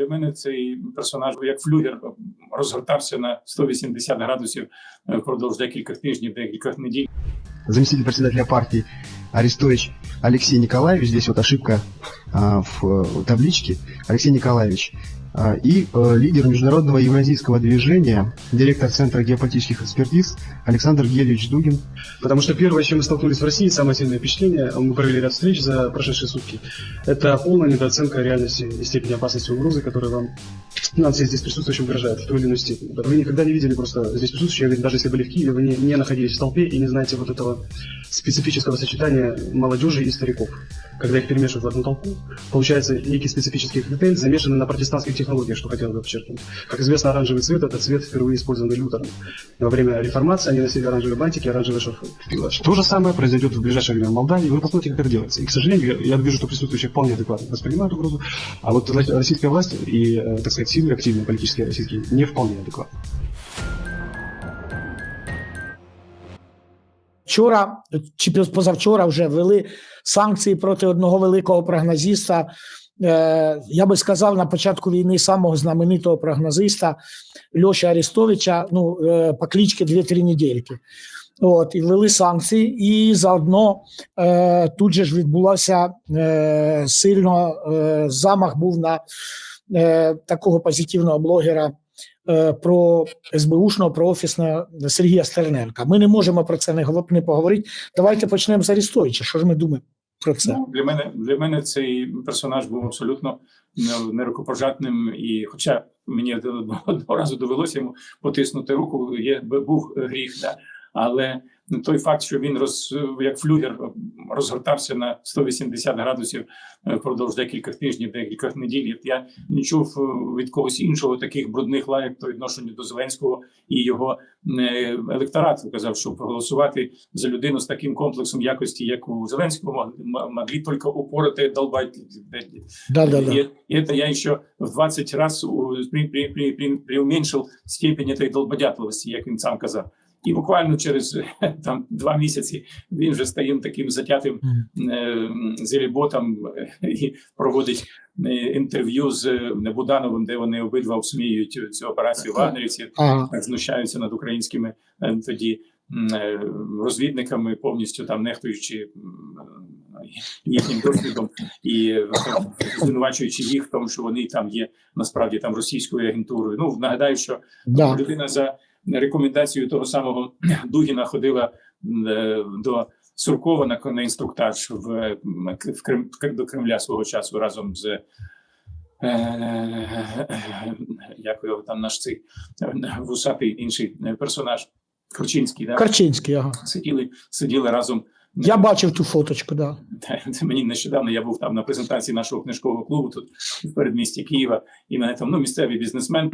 для мене цей персонаж як флюгер розгортався на 180 градусів е, впродовж декількох тижнів, декількох неділь. заместитель председателя партії Арестович Алексей Николаевич, здесь вот ошибка в э, табличке, Алексей Николаевич, а, и э, лидер международного евразийского движения, директор Центра геополитических экспертиз Александр Гельевич Дугин. Потому что первое, с чем мы столкнулись в России, самое сильное впечатление, мы провели ряд встреч за прошедшие сутки, это полная недооценка реальности и степени опасности угрозы, которая вам, нам все здесь присутствующим угрожает в той или иной степени. Вы никогда не видели просто здесь присутствующих, даже если были в Киеве, вы не, не находились в толпе и не знаете вот этого специфического сочетания молодежи и стариков. Когда их перемешивают в одну толпу, получается некий специфический коктейль, замешанный на протестантских технологиях, что хотел бы подчеркнуть. Как известно, оранжевый цвет – это цвет, впервые использованный Лютером. Во время реформации они носили оранжевые бантики и оранжевые шарфы. То же самое произойдет в ближайшее время в Молдавии. Вы посмотрите, как это делается. И, к сожалению, я вижу, что присутствующие вполне адекватно воспринимают угрозу, а вот ро- российская власть и, э, так сказать, силы активные политические российские не вполне адекватны. Вчора чи позавчора вже ввели санкції проти одного великого прогнозиста. Е, я би сказав на початку війни самого знаменитого прогнозиста Льоша Арестовича, ну, е, по кличці 2-3 недельки. От, і ввели санкції, і заодно е, тут же ж відбулося е, сильно е, замах був на е, такого позитивного блогера про СБУшного, про офісна Сергія Стерненка. Ми не можемо про це не, говор- не поговорити. Давайте почнемо з Арістовича. Що ж ми думаємо про це? Ну, для мене для мене цей персонаж був абсолютно нерукопожатним. І, хоча мені одного разу довелося йому потиснути руку, є був гріх, да. але той факт, що він роз як флюгер розгортався на 180 градусів е, впродовж декількох тижнів, декількох неділь. Я не чув е, від когось іншого таких брудних лайок по відношенню до Зеленського і його е, електорату. Казав, що проголосувати за людину з таким комплексом якості, як у Зеленського, могли тільки упороти долбать. Да, да, да. И, и это я еще в 20 раз при, при, при, при, преуменьшил степень этой долбодятливості, як він сам казав. І буквально через там два місяці він вже стає таким затятим е, зеліботом е, і проводить е, інтерв'ю з е, Будановим, де вони обидва обсміюють цю операцію вагнерівців, знущаються над українськими тоді розвідниками, повністю там нехтуючи їхнім досвідом і звинувачуючи їх в тому, що вони там є насправді там російською агентурою. Ну нагадаю, що Да. людина за рекомендацією того самого Дугіна ходила е, до Суркова на, на інструктаж в, м, в Крим до Кремля свого часу разом з. е, Як його там наш цей е, вусатий інший е, персонаж Корчинський, да? Корчинський, ага. сиділи, сиділи разом. Я бачив ту фоточку, да. Це мені нещодавно. Я був там на презентації нашого книжкового клубу тут в передмісті Києва. І мене там ну місцевий бізнесмен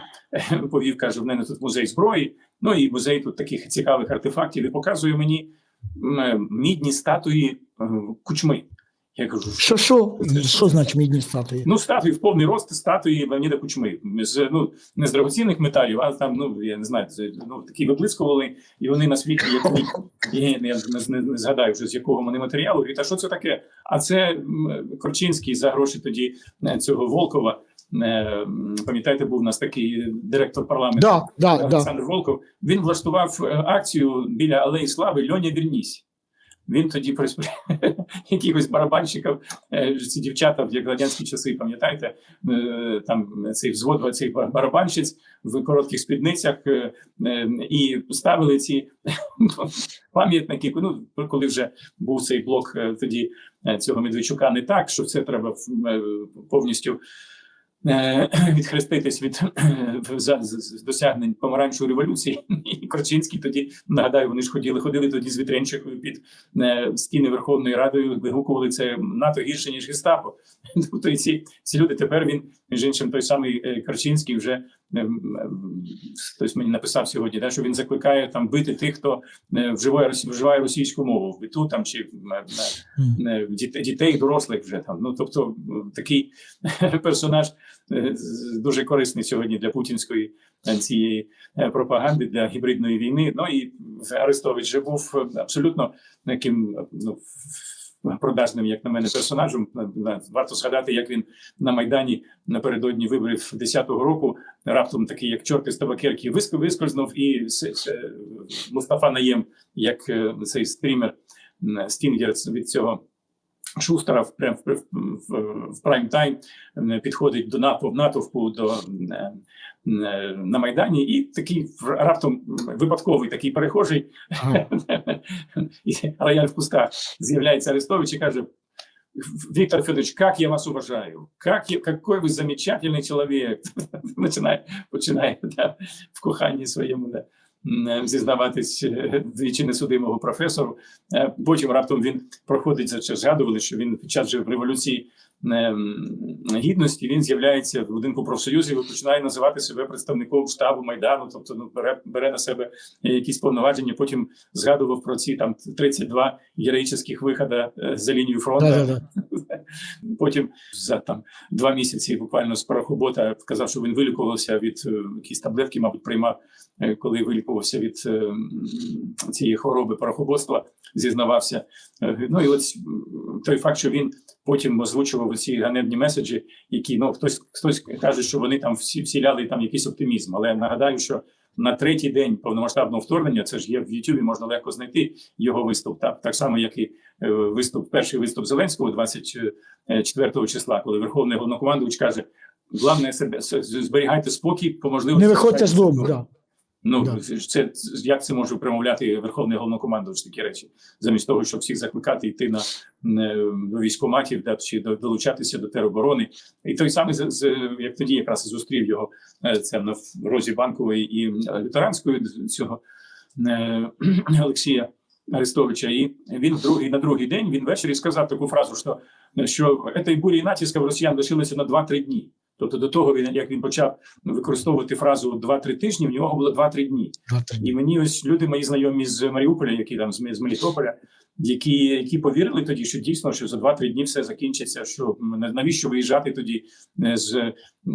е, повів, каже: в мене тут музей зброї. Ну і музей тут таких цікавих артефактів. І показує мені е, мідні статуї е, кучми. Я кажу, Що, що? Що значить мідні статуї? Ну, статуї в повний рост статуї Леоніда Кучми з ну не з драгоцінних металів, а там, ну я не знаю, це ну такі виблискували, і вони на світі як. Я, не, не, не згадаю вже з якого вони матеріалу. Говорить, а що це таке? А це Корчинський за гроші тоді е, цього Волкова. е, м, Пам'ятаєте, був у нас такий директор парламенту Да, да, да. Олександр Волков. Він влаштував е, акцію біля Алеї Слави Льоня Вернісь. Він тоді прис- якихось барабанщиків, е, ці дівчата, як радянські часи, пам'ятаєте, е, там цей взвод, цей барабанщиць в коротких спідницях е, і ставили ці пам'ятники. Ну, коли вже був цей блок тоді цього Медведчука не так, що це треба повністю відхреститись від е, за- досягнень помаранчевої революції. І Корчинський тоді нагадаю, вони ж ходили, ходили тоді з Вітренчикою під е, стіни Верховної Ради, вигукували це НАТО гірше ніж гестапо. Тобто і ці, ці люди тепер він між іншим той самий е, Корчинський вже. Е, е, Хтось мені написав сьогодні, да, що він закликає там бити тих, хто е, вживає вживає російську мову в биту там чи е, дітей, дітей, дорослих вже там. Ну тобто такий персонаж дуже корисний сьогодні для путінської цієї пропаганди для гібридної війни. Ну і Арестович же був абсолютно таким ну, продажним, як на мене, персонажем. На- на- Варто згадати, як він на майдані напередодні виборів 10-го року раптом такий, як чорт із табакерки, виск- вискользнув, і Мустафа Наєм, як е, цей стрімер м, Стінгер від цього. Шустера в, в, в, в прайм тайм підходить до натовп, натовпу до на майдані, і такий раптом випадковий такий перехожий. Рояль в кустах з'являється Арестович і каже: Виктор Федорович, как я вас уважаю, как я, какой вы замечательный человек. Починає, починає да, в коханні своєму да, зізнаватись е, двічі несудимого професору. Е, Потім раптом він проходить за це. Згадували, що він під час же революції ем, гідності він з'являється в будинку профсоюзів і починає називати себе представником штабу майдану, тобто ну бере, бере на себе якісь повноваження. Потім згадував про ці там 32 героїчних виходи е, за лінію фронту. Потім за там два місяці буквально з парохобота сказав, що він вилікувався від е, якісь таблетки, мабуть, приймав, е, коли вилікувався від цієї хвороби парохоботства, зізнавався. Ну і от той факт, що він потім озвучував ці ганебні меседжі, які ну хтось хтось каже, що вони там всі вселяли там якийсь оптимізм. Але нагадаю, що на третій день повномасштабного вторгнення це ж є в Ютубі, можна легко знайти його виступ. Так, так само, як і е, виступ, перший виступ Зеленського 24 числа, коли Верховний головнокомандувач каже: Главне себе зберігайте спокій, по можливості Не виходьте з дому. Да. Ну Да. це як це може промовляти верховний головнокомандувач такі речі, замість того, щоб всіх закликати йти на е, до військоматів, да, чи до- долучатися до тероборони. І той самий з, з як тоді якраз зустрів його е, це на розі банкової і лютеранської цього е, Олексія Арестовича. І він в другий на другий день він ввечері сказав таку фразу, що, що цієї бурі натиска в росіян лишилося на 2-3 дні. Тобто до того він як він почав використовувати фразу 2-3 тижні, в нього було 2-3 дні. Два-три дні. І мені ось люди мої знайомі з Маріуполя, які там з, Мелітополя, які, які повірили тоді, що дійсно що за 2-3 дні все закінчиться. Що навіщо виїжджати тоді е, з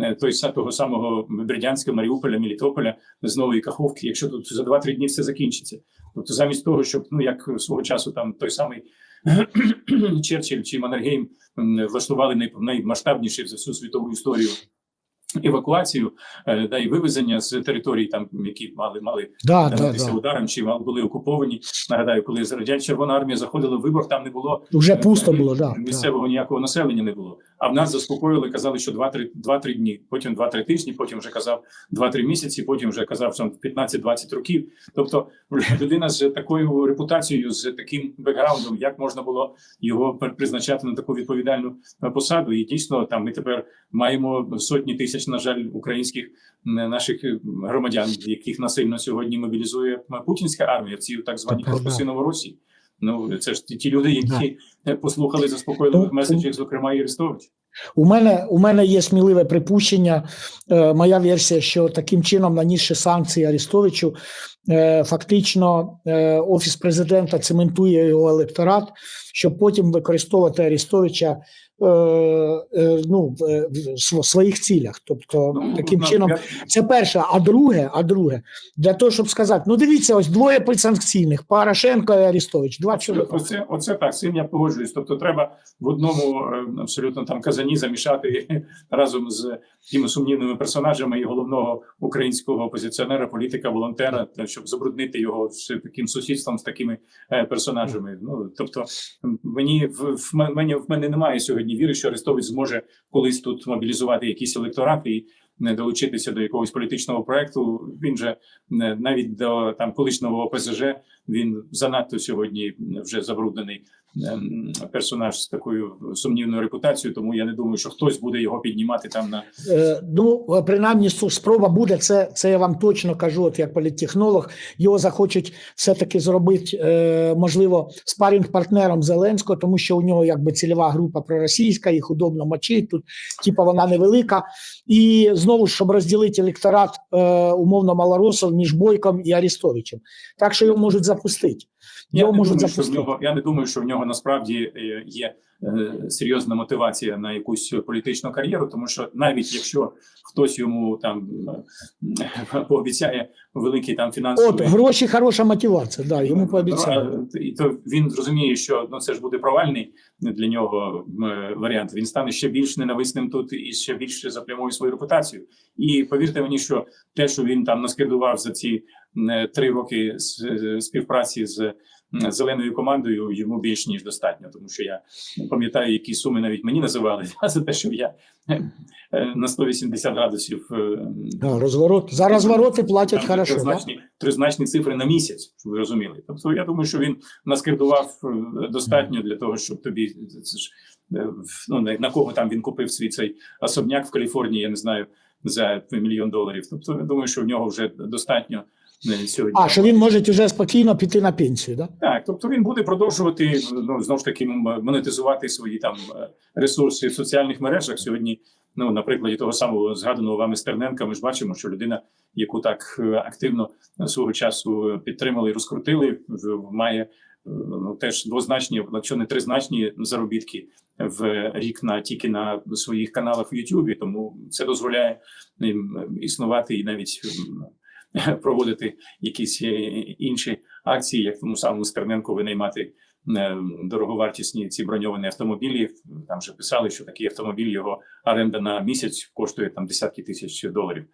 е, той того самого Бердянська, Маріуполя, Мелітополя з нової Каховки, якщо тут за 2-3 дні все закінчиться. Тобто, замість того, щоб ну як свого часу там той самий Черчилль чи Маннергейм влаштували наймасштабніші за всю світову історію. Евакуацію е, да і вивезення з територій, там які мали мали Да, да, да. ударом, чи мали- були окуповані. Нагадаю, коли радянська Червона армія заходила в вибор, там не було Вже пусто було, да. да. місцевого ніякого населення не було. А в нас заспокоїли, казали, що 2-3 2-3 дні, потім 2-3 тижні, потім вже казав 2-3 місяці, потім вже казав що 15-20 років. Тобто людина з такою репутацією, з таким бекграундом, як можна було його призначати на таку відповідальну посаду. І дійсно, там ми тепер маємо сотні тисяч, на жаль, українських наших громадян, яких насильно сьогодні мобілізує путінська армія в цій так Тепер, корпуси Новоросії. Ну це ж ті- ті люди, які Да. послухали заспокійливих Ну, меседжів, зокрема і Арестович. У мене у мене є сміливе припущення. Е, моя версія, що таким чином, нанісши санкції Арестовичу, е, фактично е, офіс президента цементує його електорат, щоб потім використовувати Арестовича ну, в, в своїх цілях. Тобто, Ну, таким чином, я- це перше. А друге, а друге, для того, щоб сказати: ну дивіться, ось двоє підсанкційних: Порошенко і Арестович. Два чоловіка. Оце, оце так, з цим я погоджуюсь. Тобто, треба в одному е, абсолютно там казані замішати разом з тими сумнівними персонажами і головного українського опозиціонера, політика, волонтера, щоб забруднити його з таким сусідством з такими е, персонажами. Ну тобто, мені в, в м- мені в мене немає сьогодні віри, що Арестович зможе колись тут мобілізувати якісь електорати і не долучитися до якогось політичного проекту. Він же не- навіть до там колишнього ОПЗЖ він занадто сьогодні вже забруднений персонаж з такою сумнівною репутацією. Тому я не думаю, що хтось буде його піднімати там на Е, Ну, е, принаймні, спроба буде. Це, це я вам точно кажу, от як політтехнолог. Його захочуть все-таки зробити, е, можливо, спарінг-партнером Зеленського, тому що у нього якби цільова група проросійська, їх удобно мочить. Тут, типа, вона невелика. І знову щоб розділити електорат е, умовно малоросов між Бойком і Арестовичем. Так що його можуть запустити. Я Його не, можуть думаю, що в нього, я не думаю, що в нього насправді е, є серйозна мотивація на якусь політичну кар'єру, тому що навіть якщо хтось йому там е, пообіцяє великий там От гроші хороша мотивація. Да, йому пообіцяли. Ну, І то він зрозуміє, що ну це ж буде провальний для нього е, варіант. Він стане ще більш ненависним тут і ще більше заплямує свою репутацію. І повірте мені, що те, що він там наскердував за ці е, три роки е, співпраці з е, зеленою командою, йому більш ніж достатньо, тому що я пам'ятаю, які суми навіть мені називали за те, що я е, е, на 180 градусів е, Да, розворот. За розвороти платять там хорошо. Да? тризначні, тризначні цифри на місяць, щоб ви розуміли. Тобто я думаю, що він наскердував достатньо для того, щоб тобі це ж ну на кого там він купив свій цей особняк в Каліфорнії, я не знаю за мільйон доларів. Тобто я думаю, що в нього вже достатньо сьогодні. А, що він може вже спокійно піти на пенсію, да? Так, тобто він буде продовжувати ну знову ж таки монетизувати свої там е, ресурси в соціальних мережах. Сьогодні, ну на прикладі того самого згаданого вами Стерненка, ми ж бачимо, що людина, яку так е, активно свого часу підтримали і розкрутили, має е, ну теж двозначні, якщо не тризначні заробітки в рік на тільки на своїх каналах в Ютубі. Тому це дозволяє їм існувати і навіть проводити якісь е, інші акції, як тому самому Стерненку винаймати е, дороговартісні ці броньовані автомобілі. Там вже писали, що такий автомобіль його оренда на місяць коштує там десятки тисяч доларів.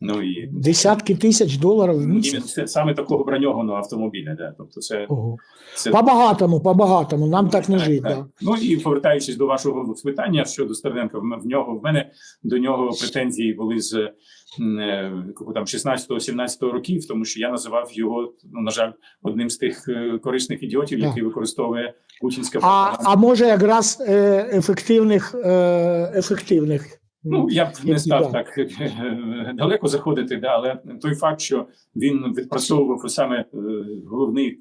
Ну і Десятки тисяч доларів в місяць. це саме такого броньованого автомобіля. Да. Тобто, це, Ого. це По-багатому, по-багатому. Нам так не жить. Да. Ну і повертаючись до вашого питання щодо Стерненка, в нього в мене до нього претензії були з е, там 16-17 років, тому що я називав його, ну на жаль, одним з тих е, корисних ідіотів, Так. які використовує путінська А, пропаганда. а може якраз е, ефективних, ефективних. Ну я б не став так далеко заходити, да, але той факт, що він відпрацьовував саме е, головний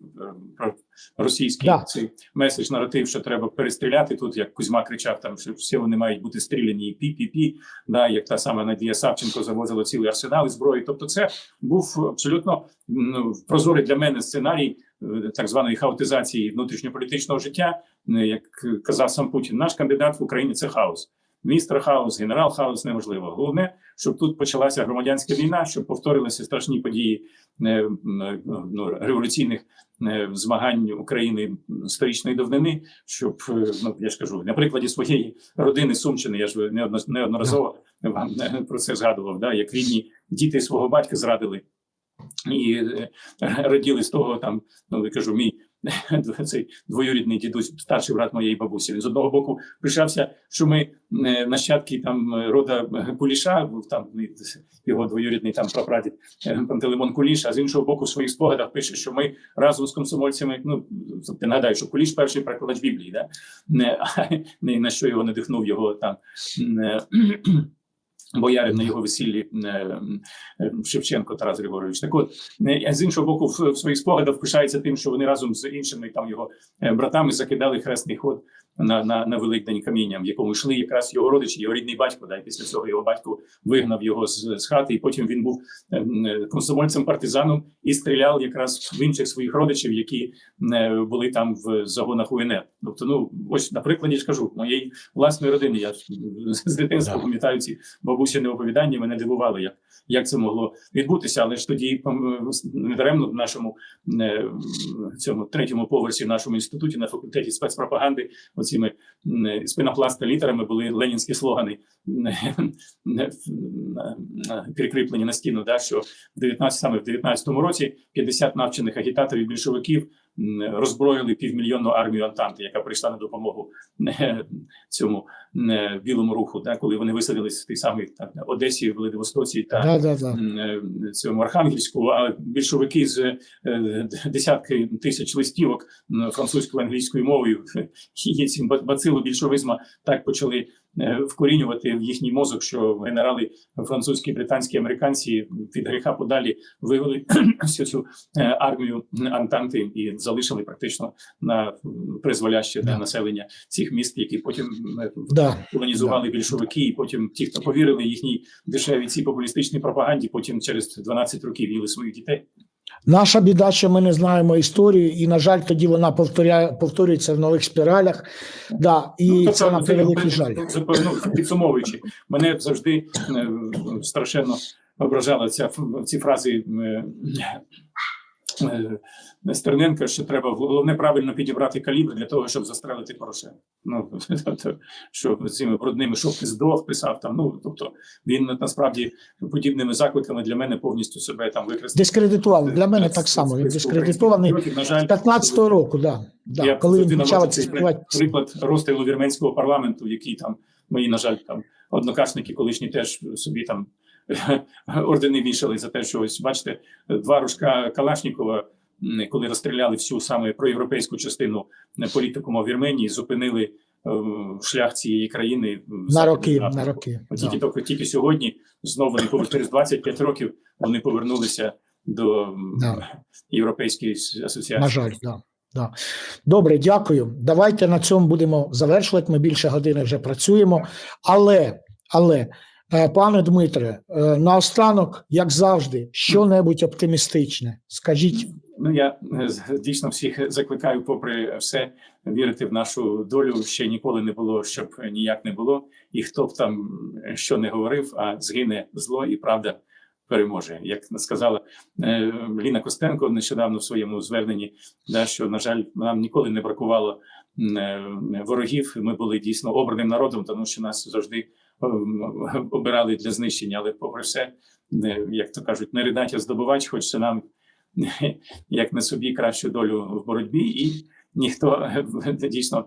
е, російський Да. цей меседж наратив, що треба перестріляти тут, як Кузьма кричав, там що всі вони мають бути стріляні і пі-пі-пі, да, як та сама Надія Савченко завозила цілий арсенал зброї. Тобто, це був абсолютно ну, прозорий для мене сценарій е, так званої хаотизації внутрішньополітичного життя. Як казав сам Путін, наш кандидат в Україні це хаос. Містер хаос, генерал хаос неможливо. Головне, щоб тут почалася громадянська війна, щоб повторилися страшні події е, е, ну, революційних е, змагань України сторічної давнини. Щоб ну я ж кажу, на прикладі своєї родини Сумщини, я ж неодно- неодноразово вам про це згадував. Да, як рідні діти свого батька зрадили і раділи з того, там ну я кажу, мій цей двоюрідний дідусь, старший брат моєї бабусі. Він з одного боку пишався, що ми е, нащадки там е, рода Куліша, був там його двоюрідний там прапрадід е, Пантелеймон Куліш, а з іншого боку, в своїх спогадах пише, що ми разом з комсомольцями. Ну ти нагадаю, що Куліш перший перекладач Біблії, да не на що його надихнув його там. Боярин на його весіллі е, е, Шевченко Тарас Григорович. Так от е, з іншого боку, в, своїх спогадах пишається тим, що вони разом з іншими там його братами закидали хресний ход на, на, на Великдень камінням, в якому йшли якраз його родичі, його рідний батько. Да, і після цього його батько вигнав його з, з хати, і потім він був е, комсомольцем партизаном і стріляв якраз в інших своїх родичів, які е, були там в загонах УНР. Тобто, ну ось на прикладі ж кажу, моєї власної родини. Я з дитинства пам'ятаю ці бабусіни оповідання. Мене дивували, як, як це могло відбутися. Але ж тоді пам- не даремно в нашому е, цьому третьому поверсі в нашому інституті на факультеті спецпропаганди оціми м, з пенопласта літерами були ленінські слогани е, прикріплені на стіну. Да, що в 19, саме в 19-му році 50 навчених агітаторів більшовиків роззброїли півмільйонну армію Антанти, яка прийшла на допомогу е, цьому е, білому руху, да, коли вони висадились в тій самій там, Одесі, Владивостоці та Да, да, да. е, цьому Архангельську, а більшовики з десятки тисяч листівок французькою англійською мовою і цим бацилу більшовизма так почали вкорінювати в їхній мозок, що генерали французькі, британські, американці від гріха подалі вивели всю цю е, армію Антанти і залишили практично на призволяще для населення цих міст, які потім е, Да. колонізували більшовики, і потім ті, хто повірили їхній дешевій цій популістичній пропаганді, потім через 12 років їли своїх дітей. Наша біда, що ми не знаємо історію, і, на жаль, тоді вона повторяє, повторюється в нових спіралях. Да, і Ну, це на великий жаль. ну, підсумовуючи, мене завжди е, страшенно ображала ця ці фрази е, Стерненка, що треба головне правильно підібрати калібр для того, щоб застрелити Порошенка. Ну тобто, що цими брудними що здох писав там. Ну тобто він насправді подібними закликами для мене повністю себе там використав. Дискредитував. Для мене так само. Він дискредитований На жаль, 15-го року, да. Да, я коли він почав це приклад розстрілу вірменського парламенту, який там мої, на жаль, там однокашники колишні теж собі там ордени вішали за те, що ось бачите, два ружка Калашнікова, коли розстріляли всю саме проєвропейську частину е, політикуму в Вірменії, зупинили е, шлях цієї країни На роки, напрямок. на роки. От да. Тільки, тільки, тільки сьогодні знову вони повер- через 25 років вони повернулися до Да. Європейської асоціації. На жаль, да. Да. Добре, дякую. Давайте на цьому будемо завершувати. Ми більше години вже працюємо. Але, але, пане Дмитре, е, наостанок, як завжди, що-небудь оптимістичне. Скажіть, Ну я е, дійсно всіх закликаю, попри все, вірити в нашу долю. Ще ніколи не було, щоб ніяк не було. І хто б там що не говорив, а згине зло і правда переможе. Як сказала е, Ліна Костенко нещодавно в своєму зверненні, що на жаль, нам ніколи не бракувало е, ворогів. Ми були дійсно обраним народом, тому що нас завжди обирали для знищення. Але попри все, як то кажуть, не ридать, а здобувач, хочеться нам як на собі кращу долю в боротьбі, і ніхто дійсно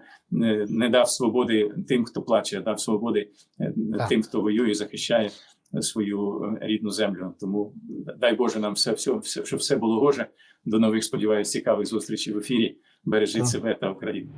не дав свободи тим, хто плаче, а дав свободи е, Так. тим, хто воює, і захищає свою е, рідну землю. Тому дай Боже нам все, все, все щоб все було гоже. До нових сподіваюся, цікавих зустрічей в ефірі. Бережіть Так. себе та Україну.